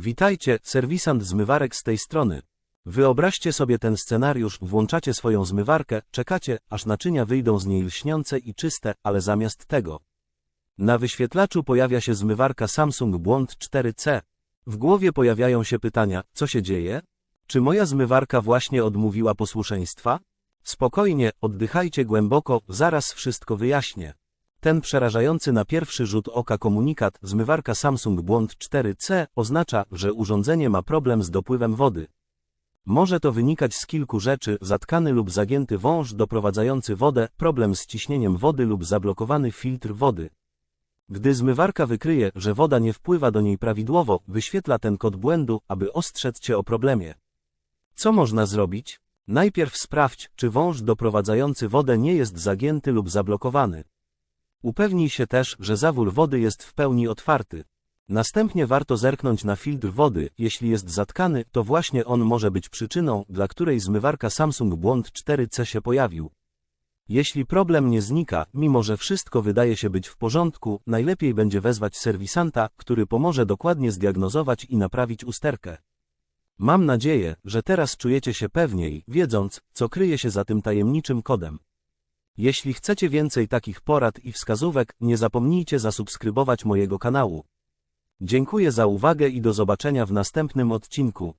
Witajcie, serwisant zmywarek z tej strony. Wyobraźcie sobie ten scenariusz, włączacie swoją zmywarkę, czekacie, aż naczynia wyjdą z niej lśniące i czyste, ale zamiast tego. Na wyświetlaczu pojawia się zmywarka Samsung Błąd 4C. W głowie pojawiają się pytania, co się dzieje? Czy moja zmywarka właśnie odmówiła posłuszeństwa? Spokojnie, oddychajcie głęboko, zaraz wszystko wyjaśnię. Ten przerażający na pierwszy rzut oka komunikat zmywarka Samsung Błąd 4C oznacza, że urządzenie ma problem z dopływem wody. Może to wynikać z kilku rzeczy, zatkany lub zagięty wąż doprowadzający wodę, problem z ciśnieniem wody lub zablokowany filtr wody. Gdy zmywarka wykryje, że woda nie wpływa do niej prawidłowo, wyświetla ten kod błędu, aby ostrzec Cię o problemie. Co można zrobić? Najpierw sprawdź, czy wąż doprowadzający wodę nie jest zagięty lub zablokowany. Upewnij się też, że zawór wody jest w pełni otwarty. Następnie warto zerknąć na filtr wody, jeśli jest zatkany, to właśnie on może być przyczyną, dla której zmywarka Samsung Błąd 4C się pojawił. Jeśli problem nie znika, mimo że wszystko wydaje się być w porządku, najlepiej będzie wezwać serwisanta, który pomoże dokładnie zdiagnozować i naprawić usterkę. Mam nadzieję, że teraz czujecie się pewniej, wiedząc, co kryje się za tym tajemniczym kodem. Jeśli chcecie więcej takich porad i wskazówek, nie zapomnijcie zasubskrybować mojego kanału. Dziękuję za uwagę i do zobaczenia w następnym odcinku.